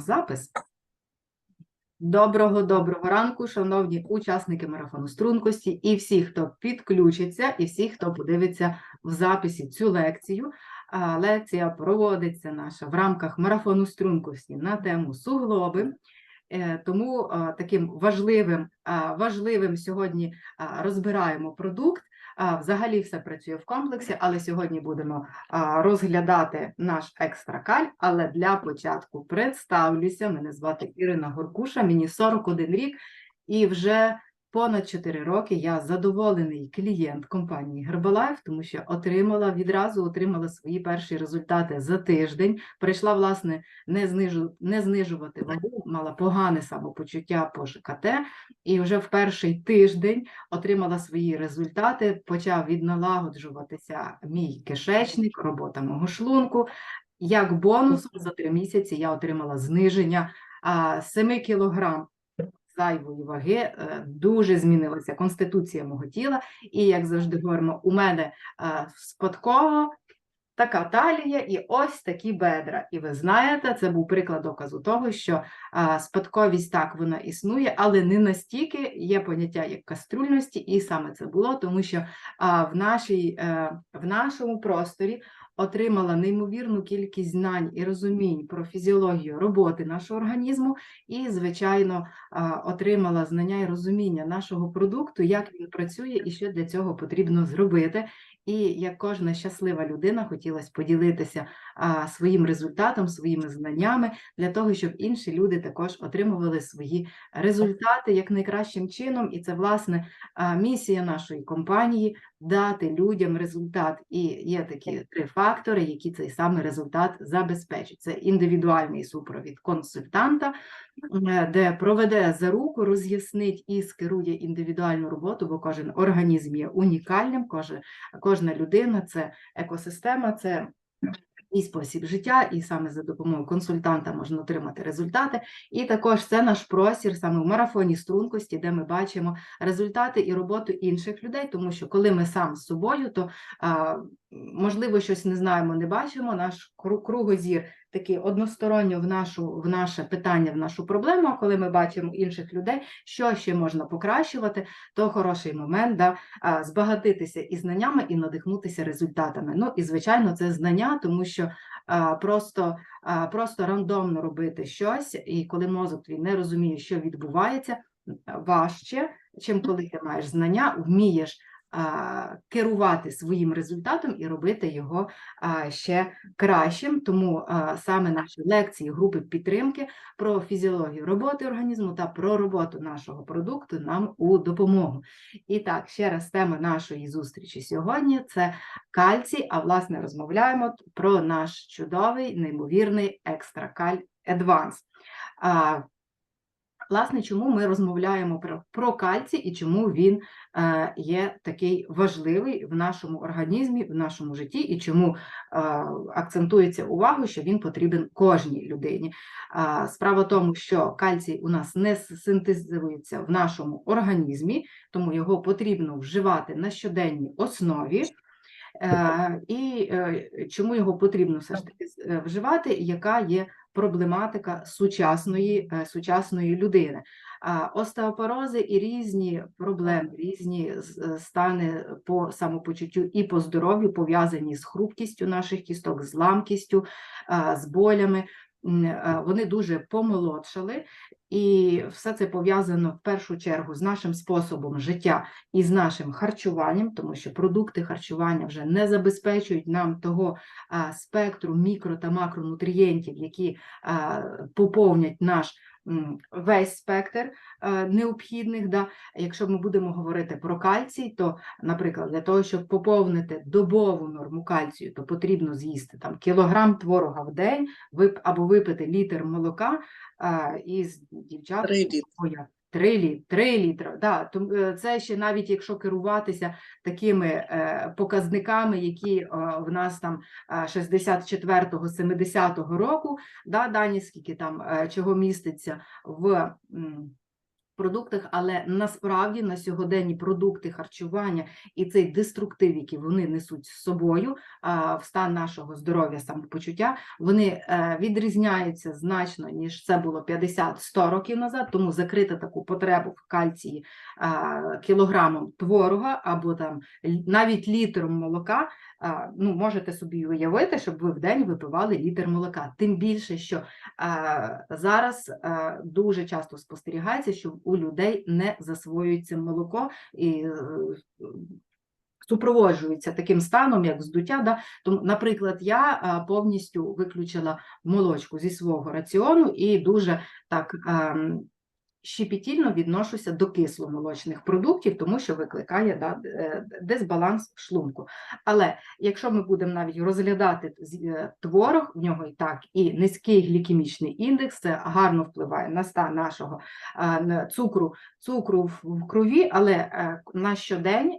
запис. Доброго доброго ранку, шановні учасники марафону стрункості, і всі, хто підключиться, і всі, хто подивиться в записі цю лекцію. Лекція проводиться наша в рамках марафону стрункості на тему суглоби. Е, Тому таким важливим, важливим сьогодні розбираємо продукт. Взагалі все працює в комплексі, але сьогодні будемо розглядати наш екстракаль. Але для початку представлюся. Мене звати Ірина Горкуша, мені 41 рік, і вже понад 4 роки я задоволений клієнт компанії Herbalife, тому що отримала відразу отримала свої перші результати за тиждень. Прийшла, власне, не знижу, не знижувати вагу, мала погане самопочуття по ЖКТ, і вже в перший тиждень отримала свої результати, почав відналагоджуватися мій кишечник, робота мого шлунку. Як бонус за три місяці я отримала зниження 7 кілограм зайвої ваги, е, дуже змінилася конституція мого тіла, і, як завжди говоримо, у мене е, спадково така талія і ось такі бедра. І ви знаєте, це був приклад доказу того, що спадковість так вона існує, але не настільки є поняття як каструльності, і саме це було, тому що в, нашій, е, в нашому просторі отримала неймовірну кількість знань і розумінь про фізіологію роботи нашого організму, і, звичайно, отримала знання і розуміння нашого продукту, як він працює і що для цього потрібно зробити. І як кожна щаслива людина хотілося поділитися а, своїм результатом, своїми знаннями для того, щоб інші люди також отримували свої результати як найкращим чином. І це власне а, місія нашої компанії дати людям результат. І є такі три фактори, які цей самий результат забезпечать. Це індивідуальний супровід консультанта, де проведе за руку, роз'яснить і скерує індивідуальну роботу, бо кожен організм є унікальним, кожна людина це екосистема, це і спосіб життя, і саме за допомогою консультанта можна отримати результати. І також це наш простір саме в марафоні стрункості, де ми бачимо результати і роботу інших людей, тому що коли ми сам з собою, то можливо щось не знаємо, не бачимо. Наш кругозір такий односторонньо в нашу в наше питання, в нашу проблему. А коли ми бачимо інших людей, що ще можна покращувати, то хороший момент да, збагатитися і знаннями, і надихнутися результатами. Ну і звичайно, це знання, тому що просто, просто рандомно робити щось, і коли мозок твій не розуміє, що відбувається, важче, чим коли ти маєш знання, вмієш. Керувати своїм результатом і робити його ще кращим. Тому саме наші лекції, групи підтримки про фізіологію роботи організму та про роботу нашого продукту нам у допомогу. І так, ще раз тема нашої зустрічі сьогодні це кальцій, а власне розмовляємо про наш чудовий, неймовірний екстракаль Advance. Власне, чому ми розмовляємо про, про кальцій і чому він е, є такий важливий в нашому організмі, в нашому житті, і чому е, акцентується увагу, що він потрібен кожній людині. А, Справа в тому, що кальцій у нас не синтезується в нашому організмі, тому його потрібно вживати на щоденній основі. Е, І е, чому його потрібно все ж таки е, вживати, яка є проблематика сучасної, е, сучасної людини? Остеопорози і різні проблеми, різні е, стани по самопочуттю і по здоров'ю пов'язані з хрупкістю наших кісток, з ламкістю, з болями. Е, Вони дуже помолодшали, і все це пов'язано в першу чергу з нашим способом життя і з нашим харчуванням, тому що продукти харчування вже не забезпечують нам того спектру мікро та макронутрієнтів, які поповнять наш весь спектр е, необхідних. Да. Якщо ми будемо говорити про кальцій, то, наприклад, для того, щоб поповнити добову норму кальцію, то потрібно з'їсти там кілограм творога в день або випити літр молока а, із дівчат. Три літри. Ой, Три літ, три літри. Да, е, це ще навіть якщо керуватися такими е, показниками, які е, в нас там е, 64-го, 70-го року, да, дані скільки там чого міститься в продуктах, але насправді на сьогоденні продукти харчування і цей деструктив, який вони несуть з собою в стан нашого здоров'я, самопочуття, вони е, відрізняються значно, ніж це було 50-100 років назад, тому закрити таку потребу в кальції кілограмом творога або там навіть літром молока, ну, можете собі уявити, щоб ви в день випивали літр молока. Тим більше, що зараз дуже часто спостерігається, що у людей не засвоюється молоко і е, супроводжується таким станом, як здуття. Да? Тому, наприклад, я повністю виключила молочку зі свого раціону і дуже так. Щепетільно відношуся до кисломолочних продуктів, тому що викликає да, е, дисбаланс шлунку. Але якщо ми будемо навіть розглядати е, творог, в нього і так і низький глікемічний індекс, це гарно впливає на стан нашого е, цукру, цукру в- крові, але на щодень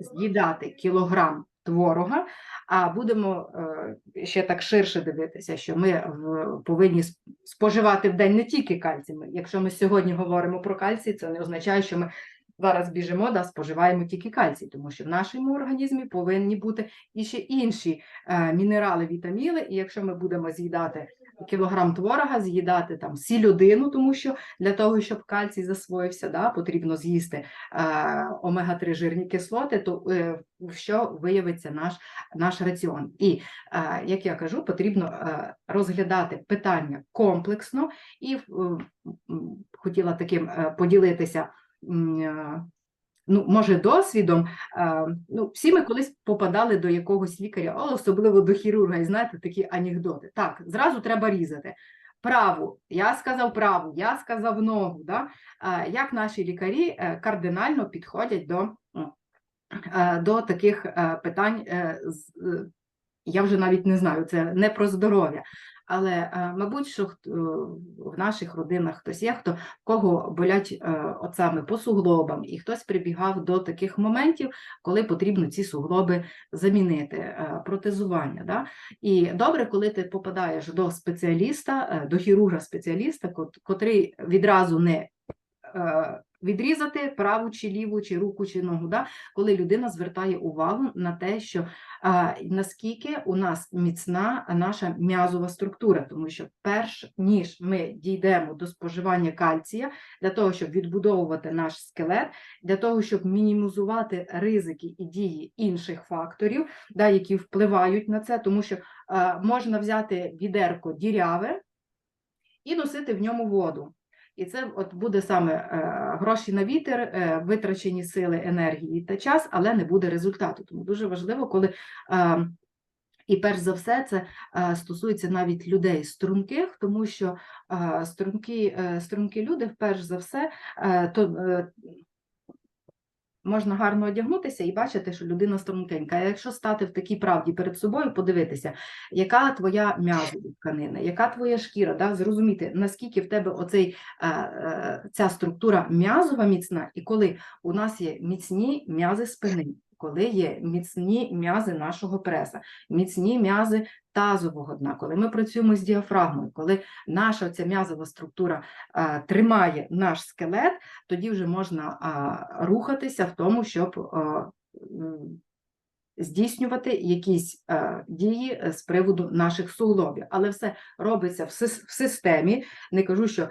з'їдати кілограм творога, а будемо е, ще так ширше дивитися, що ми повинні споживати в день не тільки кальцій. Якщо ми сьогодні говоримо про кальцій, це не означає, що ми зараз біжимо, да, споживаємо тільки кальцій, тому що в нашому організмі повинні бути і ще інші е, мінерали, вітаміни. І якщо ми будемо з'їдати кілограм творога, з'їдати там сільодину, тому що для того, щоб кальцій засвоївся, да, потрібно з'їсти е, омега-3 жирні кислоти, то е, що виявиться наш, наш раціон. І, е, як я кажу, потрібно е, розглядати питання комплексно і е, хотіла таким е, поділитися. е, Ну, може, досвідом, ну, всі ми колись попадали до якогось лікаря, особливо до хірурга, і знаєте, такі анекдоти. Так, зразу треба різати. Праву, я сказав праву, я сказав ногу. Да? Як наші лікарі е, кардинально підходять до, е, до таких е, питань, я вже навіть не знаю, це не про здоров'я. Але, е, мабуть, що е, в наших родинах хтось є, хто в кого болять е, от саме по суглобам, і хтось прибігав до таких моментів, коли потрібно ці суглоби замінити, протезування. Да? І добре, коли ти попадаєш до спеціаліста, до хірурга-спеціаліста, кот- котрий відразу не відрізати праву чи ліву, чи руку, чи ногу, да? коли людина звертає увагу на те, що а, наскільки у нас міцна наша м'язова структура, тому що перш ніж ми дійдемо до споживання кальція, для того, щоб відбудовувати наш скелет, для того, щоб мінімізувати ризики і дії інших факторів, да, які впливають на це, тому що а, можна взяти відерко діряве і носити в ньому воду. І це от буде саме е, гроші на вітер, е, витрачені сили, енергії та час, але не буде результату. Тому дуже важливо, коли е, і перш за все це стосується навіть людей струнких, тому що стрункі, е, стрункі люди, перш за все, то можна гарно одягнутися і бачити, що людина стрункенька. А якщо стати в такій правді перед собою, подивитися, яка твоя м'язова тканина, яка твоя шкіра, да, зрозуміти, наскільки в тебе оцей, е, е, ця структура м'язова міцна, і коли у нас є міцні м'язи спини, коли є міцні м'язи нашого преса, міцні м'язи тазового дна, коли ми працюємо з діафрагмою, коли наша ця м'язова структура е, тримає наш скелет, тоді вже можна а, рухатися в тому, щоб а, здійснювати якісь е, дії е, з приводу наших суглобів. Але все робиться в, в системі. Не кажу, що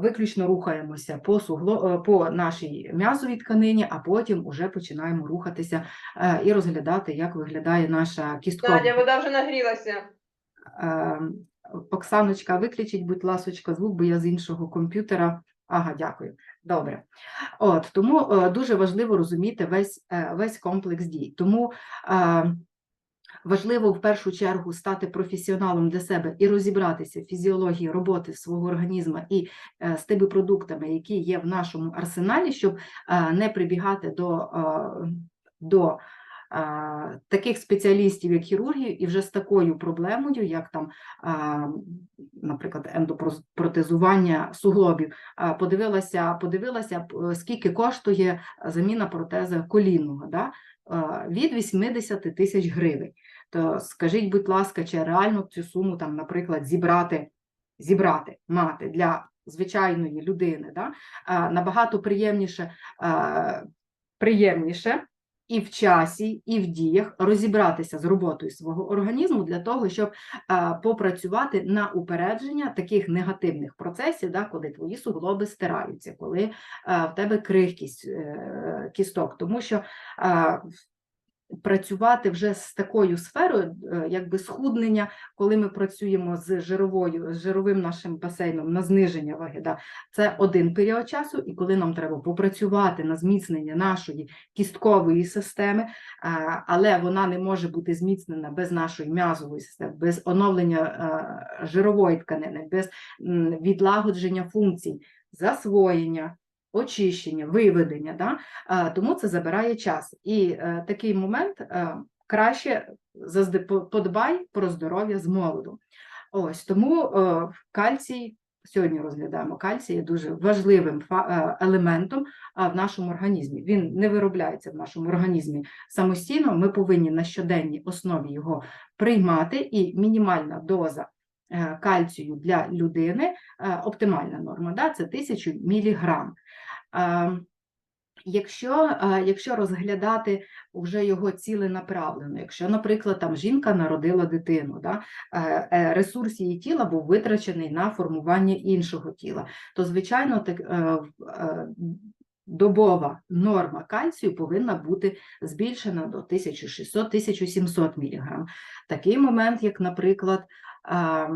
виключно рухаємося по, сугло, е, по нашій м'язовій тканині, а потім вже починаємо рухатися е, і розглядати, як виглядає наша кісткова. Надя, вода вже нагрілася. Е, Оксаночка, виключіть, будь ласочка, звук, бо я з іншого комп'ютера. Ага, дякую. Добре. От, тому е, дуже важливо розуміти весь, е, весь комплекс дій. Тому е, важливо в першу чергу стати професіоналом для себе і розібратися в фізіології роботи свого організму і е, з тими продуктами, які є в нашому арсеналі, щоб е, не прибігати до, е, до таких спеціалістів, як хірургів, і вже з такою проблемою, як там, наприклад, ендопротезування суглобів, подивилася, подивилася, скільки коштує заміна протеза колінного, да? від 80 тисяч гривень. То скажіть, будь ласка, чи реально цю суму, там, наприклад, зібрати, зібрати, мати для звичайної людини, да, а, набагато приємніше, а, приємніше і в часі, і в діях розібратися з роботою свого організму для того, щоб а, попрацювати на упередження таких негативних процесів, да, коли твої суглоби стираються, коли в тебе крихкість е, кісток, тому що працювати вже з такою сферою, е, якби схуднення, коли ми працюємо з жировою, з жировим нашим басейном на зниження ваги, да, це один період часу, і коли нам треба попрацювати на зміцнення нашої кісткової системи, але вона не може бути зміцнена без нашої м'язової системи, без оновлення жирової тканини, без відлагодження функцій, засвоєння, очищення, виведення. Да? Тому це забирає час. І е, такий момент е, краще зазде подбай про здоров'я з молоду. Ось тому е, кальцій. Сьогодні розглядаємо кальцій є дуже важливим елементом в нашому організмі. Він не виробляється в нашому організмі самостійно. Ми повинні на щоденній основі його приймати, і мінімальна доза кальцію для людини, оптимальна норма, да, це 1000 міліграм. Е, Якщо, е, якщо розглядати вже його ціленаправлено, якщо, наприклад, там жінка народила дитину, да, е, е, ресурс її тіла був витрачений на формування іншого тіла, то, звичайно, так, добова норма кальцію повинна бути збільшена до 1600-1700 мг. Такий момент, як, наприклад, е,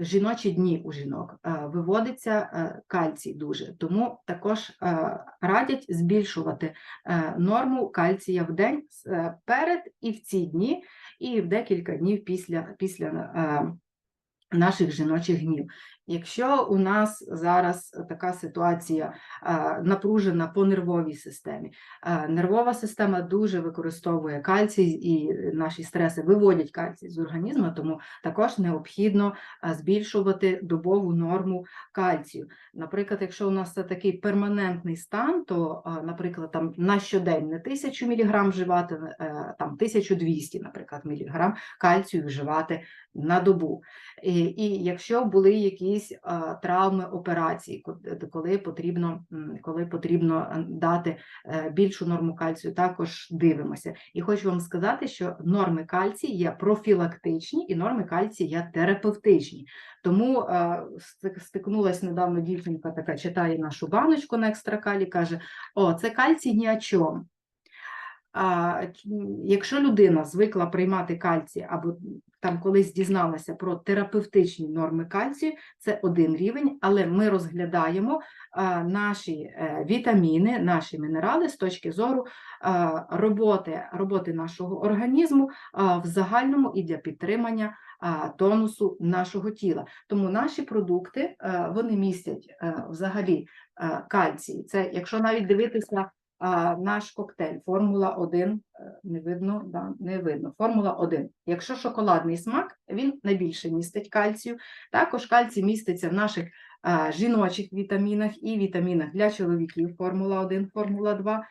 жіночі дні у жінок е, виводиться е, кальцій дуже, тому також е, радять збільшувати е, норму кальція в день е, перед і в ці дні, і в декілька днів після, після е, наших жіночих днів. Якщо у нас зараз така ситуація е, напружена по нервовій системі, е, нервова система дуже використовує кальцій, і наші стреси виводять кальцій з організму, тому також необхідно е, збільшувати добову норму кальцію. Наприклад, якщо у нас це такий перманентний стан, то, е, наприклад, там на щодень не 1000 мг вживати, е, там 1200, наприклад, міліграм кальцію вживати на добу. І, і якщо були якісь а, травми операції, ко- коли потрібно, коли потрібно е, дати е, більшу норму кальцію, також дивимося. І хочу вам сказати, що норми кальцію є профілактичні і норми кальцію є терапевтичні. Тому е, стикнулась недавно дівчинка, така читає нашу баночку на екстракалі, каже: О, це кальцій ні о чому. Якщо людина звикла приймати кальцій або там колись дізналася про терапевтичні норми кальцію, це один рівень, але ми розглядаємо наші е, вітаміни, наші мінерали з точки зору роботи, роботи нашого організму в загальному і для підтримання тонусу нашого тіла. Тому наші продукти е, вони містять е, взагалі кальцій. Це якщо навіть дивитися а, наш коктейль Формула 1, е, не видно, да, не видно. Формула 1. Якщо шоколадний смак, він найбільше містить кальцію. Також кальцій міститься в наших а, жіночих вітамінах і вітамінах для чоловіків Формула 1, Формула 2.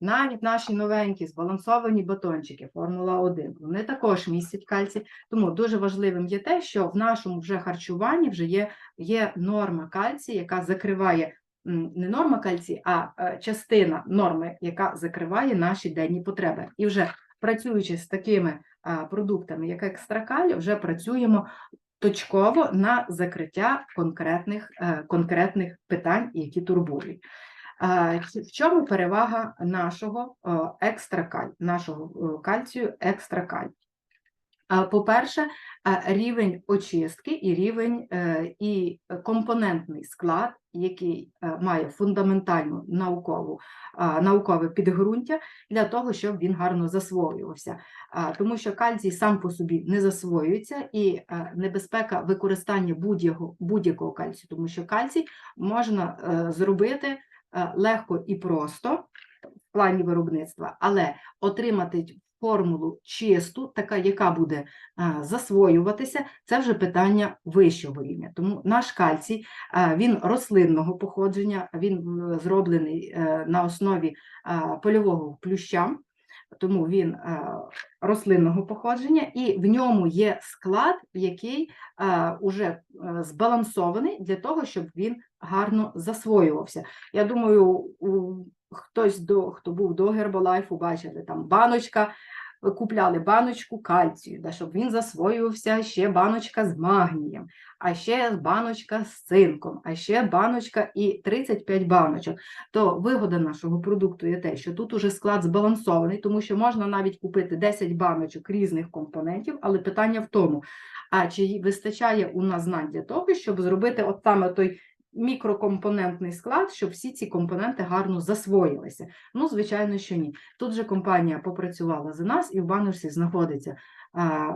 Навіть наші новенькі збалансовані батончики Формула 1, вони також містять кальцій. Тому дуже важливим є те, що в нашому вже харчуванні вже є, є норма кальцію, яка закриває не норма кальцію, а е, частина норми, яка закриває наші денні потреби. І вже працюючи з такими продуктами, як екстракаль, вже працюємо точково на закриття конкретних, е, конкретних питань, які турбують. В чому перевага нашого е, екстракаль, нашого е, кальцію екстракаль? По-перше, рівень очистки і рівень е, і компонентний склад, який е, має фундаментальну наукову, наукове підґрунтя для того, щоб він гарно засвоювався. Тому що кальцій сам по собі не засвоюється, і е, небезпека використання будь-якого будь-якого кальцію, тому що кальцій можна зробити легко і просто в плані виробництва, але отримати формулу чисту, така, яка буде засвоюватися, це вже питання вищого рівня. Тому наш кальцій, він рослинного походження, він зроблений е, на основі польового плюща. тому він е, рослинного походження, і в ньому є склад, який е, уже е, збалансований для того, щоб він гарно засвоювався. Я думаю, хтось до хто був до герболайфу, бачили там баночка. Купляли баночку кальцію, да, щоб він засвоювався, ще баночка з магнієм, а ще баночка з цинком, а ще баночка і 35 баночок. То вигода нашого продукту є те, що тут уже склад збалансований, тому що можна навіть купити 10 баночок різних компонентів, але питання в тому, а чи вистачає у нас знань для того, щоб зробити от саме той мікрокомпонентний склад, щоб всі ці компоненти гарно засвоїлися. Ну, звичайно, що ні. Тут же компанія попрацювала за нас, і в баночці знаходиться а,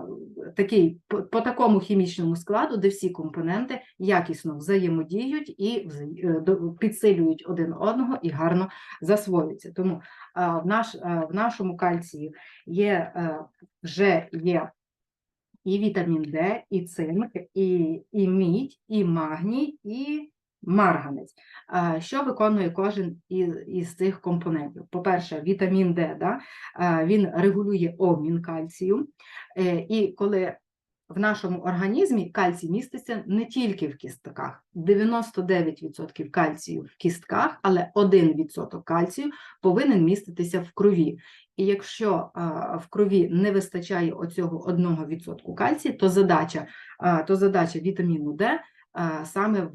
такий по, по такому хімічному складу, де всі компоненти якісно взаємодіють і е, підсилюють один одного і гарно засвоюються. Тому а, в, наш, а, в нашому кальції є е, вже є і вітамін Д, і цинк, і, і мідь, і магній, і марганець. Що виконує кожен із, із цих компонентів? По-перше, вітамін Д, да? він регулює обмін кальцію, Е, і коли в нашому організмі кальцій міститься не тільки в кістках, 99% кальцію в кістках, але 1% кальцію повинен міститися в крові. І якщо в крові не вистачає оцього 1% кальцію, то задача, то задача вітаміну Д саме е,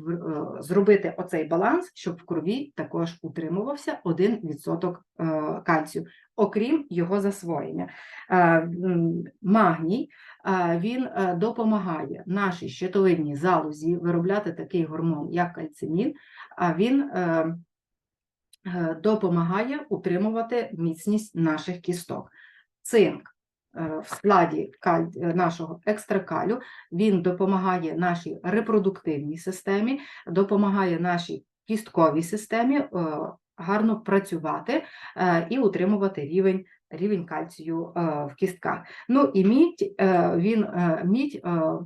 зробити оцей баланс, щоб в крові також утримувався 1% е, кальцію, окрім його засвоєння. Е, Магній він допомагає нашій щитовидній залозі виробляти такий гормон, як кальцинін, а він допомагає утримувати міцність наших кісток. Цинк в складі е, нашого екстракалю він допомагає нашій репродуктивній системі, допомагає нашій кістковій системі е, гарно працювати е, і утримувати рівень, рівень кальцію е, в кістках. Ну і мідь, е, він, е, мідь е, е,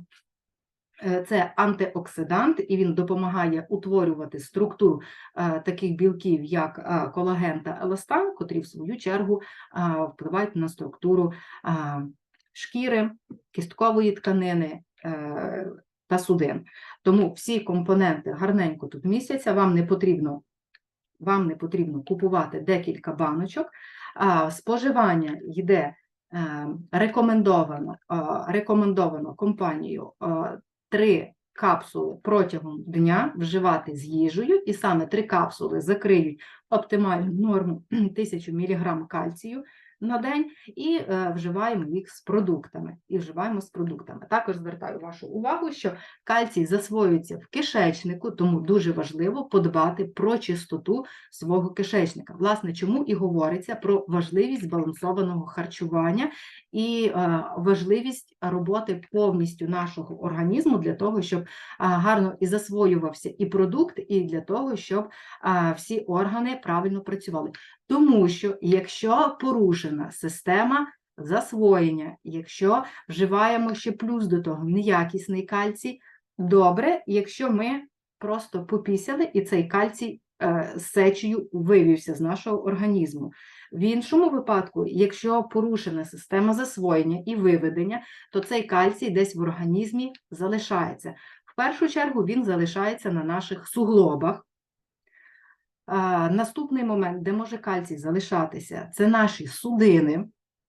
це антиоксидант, і він допомагає утворювати структуру е, таких білків, як е, колаген та еластан, котрі в свою чергу е, впливають на структуру е, шкіри, кісткової тканини е, та судин. Тому всі компоненти гарненько тут містяться, вам не потрібно вам не потрібно купувати декілька баночок. Споживання йде е, рекомендовано, рекомендовано компанією три капсули протягом дня вживати з їжею, і саме три капсули закриють оптимальну норму 1000 мг кальцію на день, і е, вживаємо їх з продуктами. І вживаємо з продуктами. Також звертаю вашу увагу, що кальцій засвоюється в кишечнику, тому дуже важливо подбати про чистоту свого кишечника. Власне, чому і говориться про важливість збалансованого харчування і е, важливість роботи повністю нашого організму для того, щоб а, гарно і засвоювався і продукт, і для того, щоб всі органи правильно працювали. Тому що якщо порушена система засвоєння, якщо вживаємо ще плюс до того неякісний кальцій, добре, якщо ми просто попісяли і цей кальцій е, з сечею вивівся з нашого організму. В іншому випадку, якщо порушена система засвоєння і виведення, то цей кальцій десь в організмі залишається. В першу чергу він залишається на наших суглобах. Наступний момент, де може кальцій залишатися, це наші судини,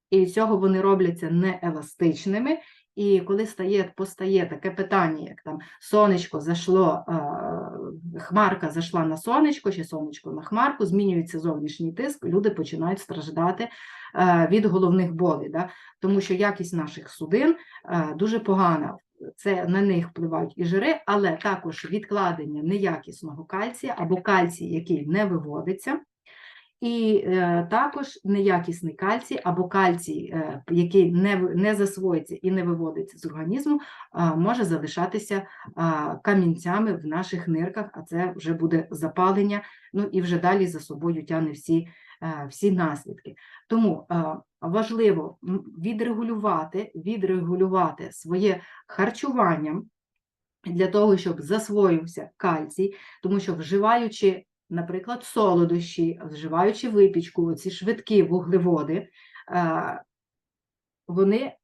і цього вони робляться нееластичними. І коли стає, постає таке питання, як там сонечко зайшло, хмарка зайшла на сонечко, чи сонечко на хмарку, змінюється зовнішній тиск, люди починають страждати від головних болей, да? тому що якість наших судин дуже погана. Це на них впливають і жири, але також відкладення неякісного кальція або кальцій, який не виводиться. І е, також неякісний кальцій або кальцій, е, який не, не засвоїться і не виводиться з організму, а, може залишатися а, камінцями в наших нирках, а це вже буде запалення, ну і вже далі за собою тягне всі, е, всі наслідки. Тому е, важливо відрегулювати, відрегулювати своє харчування для того, щоб засвоївся кальцій, тому що вживаючи, наприклад, солодощі, вживаючи випічку, ці швидкі вуглеводи, е, вони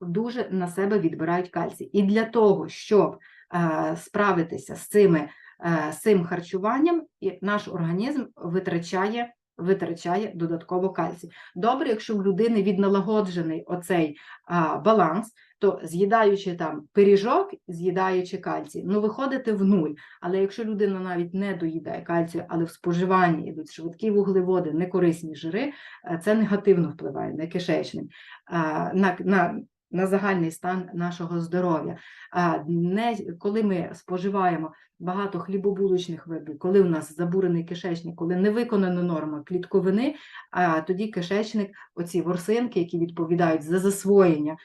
дуже на себе відбирають кальцій. І для того, щоб е, справитися з цими е, з цим харчуванням, і наш організм витрачає. Витрачає додатково кальцій. Добре, якщо в людини відналагоджений оцей а, баланс, то з'їдаючи там пиріжок, з'їдаючи кальцій, ну виходите в нуль. Але якщо людина навіть не доїдає кальцію, але в споживанні йдуть швидкі вуглеводи, некорисні жири, е, це негативно впливає на кишечник, на, на, на загальний стан нашого здоров'я. Не, коли ми споживаємо багато хлібобулочних видів, коли у нас забурений кишечник, коли не виконана норма клітковини, а тоді кишечник, оці ворсинки, які відповідають за засвоєння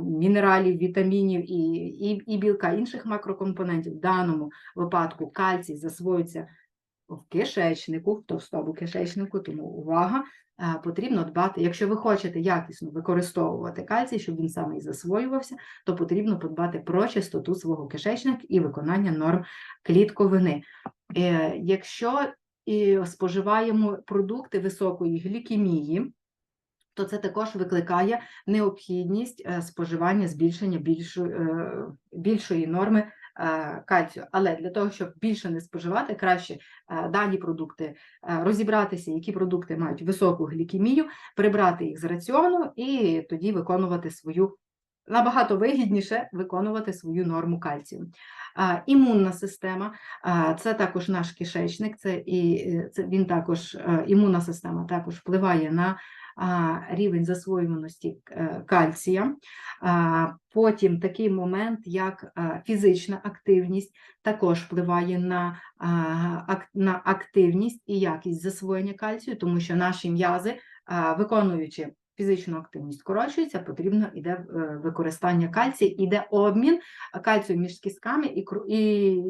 мінералів, вітамінів і, і, і білка, інших макрокомпонентів, в даному випадку кальцій засвоюється в кишечнику, в товстому кишечнику, тому увага, потрібно дбати, якщо ви хочете якісно використовувати кальцій, щоб він саме і засвоювався, то потрібно подбати про чистоту свого кишечника і виконання норм клітковини. Е, Якщо споживаємо продукти високої глікемії, то це також викликає необхідність е, споживання збільшення більшої, е, норми е, кальцію. Але для того, щоб більше не споживати, краще е, дані продукти е, розібратися, які продукти мають високу глікемію, прибрати їх з раціону і тоді виконувати свою. Набагато вигідніше виконувати свою норму кальцію. Імунна система це також наш кишечник, це і е, це він також е, імунна система також впливає на рівень засвоюваності е, кальція. Потім такий момент, як фізична активність, також впливає на, на активність і якість засвоєння кальцію, тому що наші м'язи, виконуючи фізичну активність скорочується, потрібно йде е, використання кальцію, іде обмін кальцію між кістками і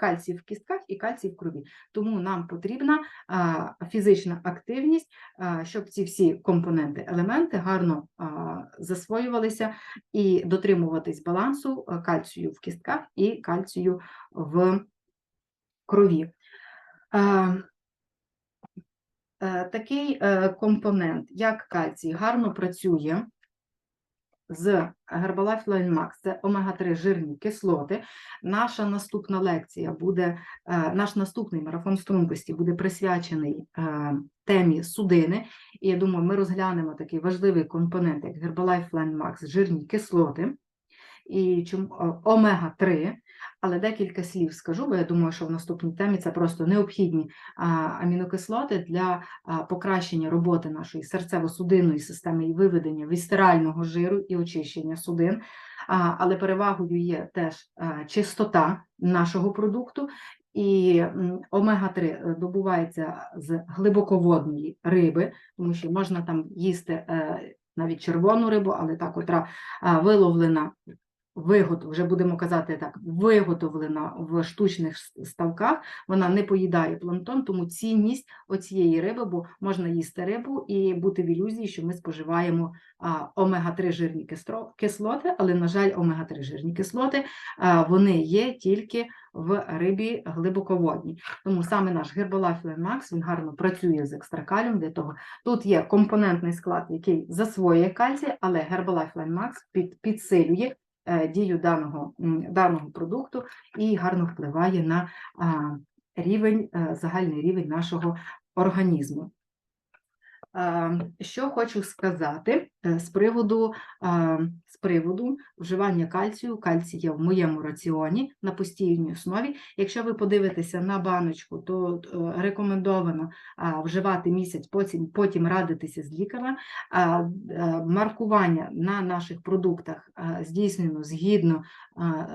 кальцій в кістках і кальцій в крові. Тому нам потрібна фізична активність, щоб ці всі компоненти, елементи гарно засвоювалися і дотримуватись балансу кальцію в кістках і кальцію в крові. А, Е, Такий е, компонент, як кальцій, гарно працює з Herbalife Line Max, це омега-3 жирні кислоти. Наша наступна лекція буде, е, наш наступний марафон стрункості буде присвячений е, темі судини. І я думаю, ми розглянемо такий важливий компонент, як Herbalife Line Max, жирні кислоти і чому омега-3. Але декілька слів скажу, бо я думаю, що в наступній темі це просто необхідні амінокислоти для покращення роботи нашої серцево-судинної системи і виведення вісцерального жиру і очищення судин. Але перевагою є теж чистота нашого продукту. І омега-3 добувається з глибоководної риби, тому що можна там їсти е, навіть червону рибу, але та, котра виловлена вигот, вже будемо казати так, виготовлена в штучних ставках, вона не поїдає планктон, тому цінність оцієї риби, бо можна їсти рибу і бути в ілюзії, що ми споживаємо а, омега-3 жирні кислоти, але, на жаль, омега-3 жирні кислоти, вони є тільки в рибі глибоководній. Тому саме наш Max, він гарно працює з екстракалієм для того. Тут є компонентний склад, який засвоює кальцій, але Line під, підсилює дію даного, даного продукту і гарно впливає на рівень, е, загальний рівень нашого організму. Е, Що хочу сказати е, з приводу, е, з приводу вживання кальцію. Кальцій є в моєму раціоні на постійній основі. Якщо ви подивитеся на баночку, то е, рекомендовано вживати місяць, потім, потім радитися з лікарем. Е, Маркування на наших продуктах здійснено згідно а,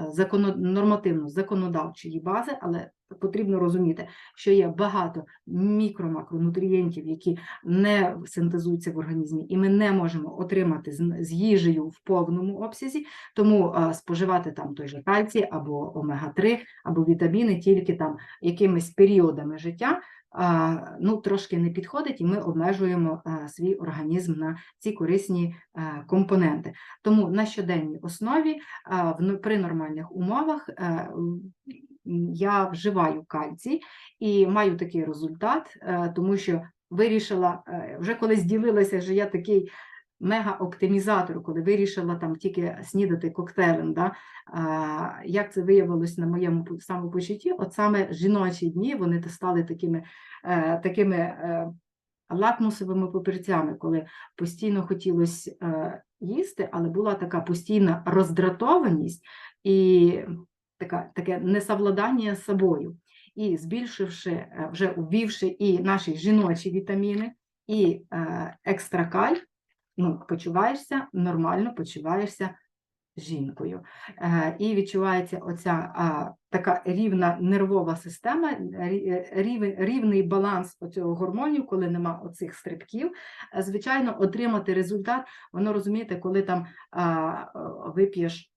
нормативно-законодавчої бази, але потрібно розуміти, що є багато мікро-макронутрієнтів, які не синтезуються в організмі, і ми не можемо отримати з, їжею в повному обсязі, тому а, споживати там той же кальцій або омега-3, або вітаміни тільки там якимись періодами життя. Ну, трошки не підходить, і ми обмежуємо а, свій організм на ці корисні а, компоненти. Тому на щоденній основі при нормальних умовах е, я вживаю кальцій і маю такий результат, е, тому що вирішила, е, вже коли зділилася, що я такий мега-оптимізатор, коли вирішила там тільки снідати коктейлем, да? а, як це виявилось на моєму самопочутті, от саме жіночі дні вони стали такими, е, такими е, лакмусовими папірцями, коли постійно хотілося е, їсти, але була така постійна роздратованість і така, таке несовладання з собою. І збільшивши, е, вже увівши і наші жіночі вітаміни, і е, екстракаль, ну, почуваєшся нормально, почуваєшся жінкою. Е, і відчувається оця е, така рівна нервова система, е, рівень, рівний баланс цього гормонів, коли нема оцих стрибків. Е, Звичайно, отримати результат, воно розумієте, коли там е, вип'єш.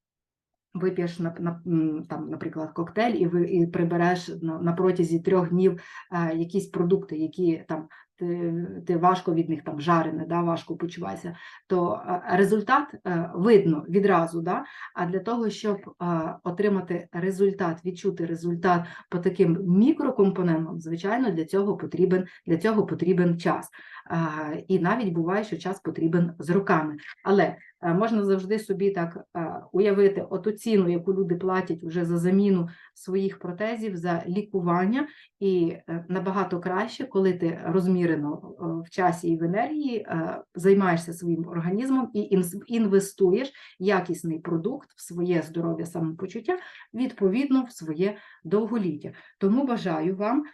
Вип'єш на, на, там, наприклад, коктейль, і ви і прибереш на, на протязі трьох днів е, якісь продукти, які там ти, ти важко від них там жарене, да, важко почуваєшся, то е, результат е, видно відразу. Да? А для того, щоб е, отримати результат, відчути результат по таким мікрокомпонентам, звичайно, для цього потрібен, для цього потрібен час. Е, І навіть буває, що час потрібен з роками. Але можна завжди собі так е, уявити оту ціну, яку люди платять вже за заміну своїх протезів, за лікування, і е, набагато краще, коли ти розмірено е, в часі і в енергії е, займаєшся своїм організмом і інвестуєш якісний продукт в своє здоров'я самопочуття, відповідно в своє довголіття. Тому бажаю вам,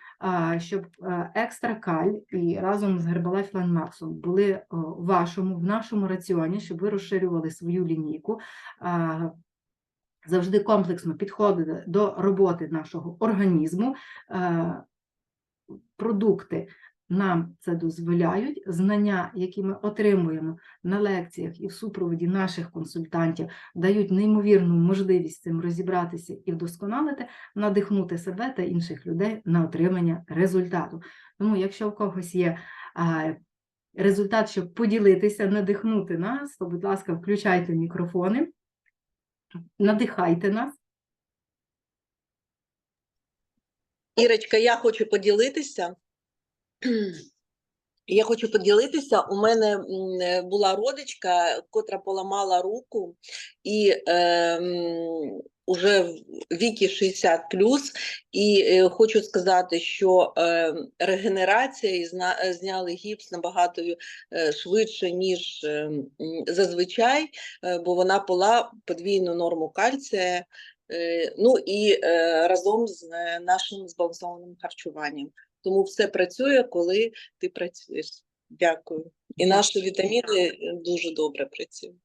щоб е, екстра каль і разом з Line Max були е, в вашому, в нашому раціоні, щоб ви розширювали свою лінійку. Завжди комплексно підходити до роботи нашого організму. Продукти нам це дозволяють. Знання, які ми отримуємо на лекціях і в супроводі наших консультантів, дають неймовірну можливість цим розібратися і вдосконалити, надихнути себе та інших людей на отримання результату. Тому, якщо в когось є результат, щоб поділитися, надихнути нас, то, будь ласка, включайте мікрофони, надихайте нас. Ірочка, я хочу поділитися. Я хочу поділитися. У мене е, була родичка, котра поламала руку, і е, уже в віки 60 І е, хочу сказати, що е, регенерація і зна, зняли гіпс набагато е, швидше, ніж е, зазвичай, е, бо вона пила подвійну норму кальція. Е, Ну і е, разом з нашим збалансованим харчуванням. Тому все працює, коли ти працюєш. Дякую. І наші вітаміни е, дуже добре працюють.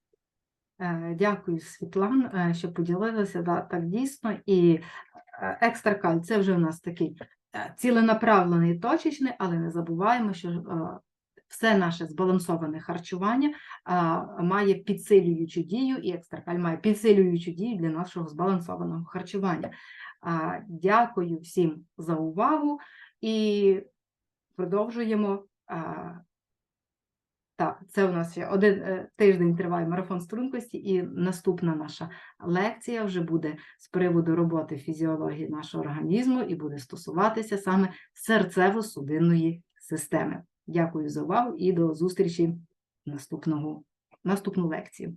Е, Дякую, Світлан, е, що поділилася. Да, так дійсно. І екстракаль це вже у нас такий ціленаправлений, точечний, але не забуваємо, що все наше збалансоване харчування має підсилюючу дію, і екстракаль має підсилюючу дію для нашого збалансованого харчування. Дякую всім за увагу і продовжуємо. так, це у нас ще один е, тиждень триває марафон стрункості, і наступна наша лекція вже буде з приводу роботи фізіології нашого організму і буде стосуватися саме серцево-судинної системи. Дякую за увагу і до зустрічі наступного наступну лекцію.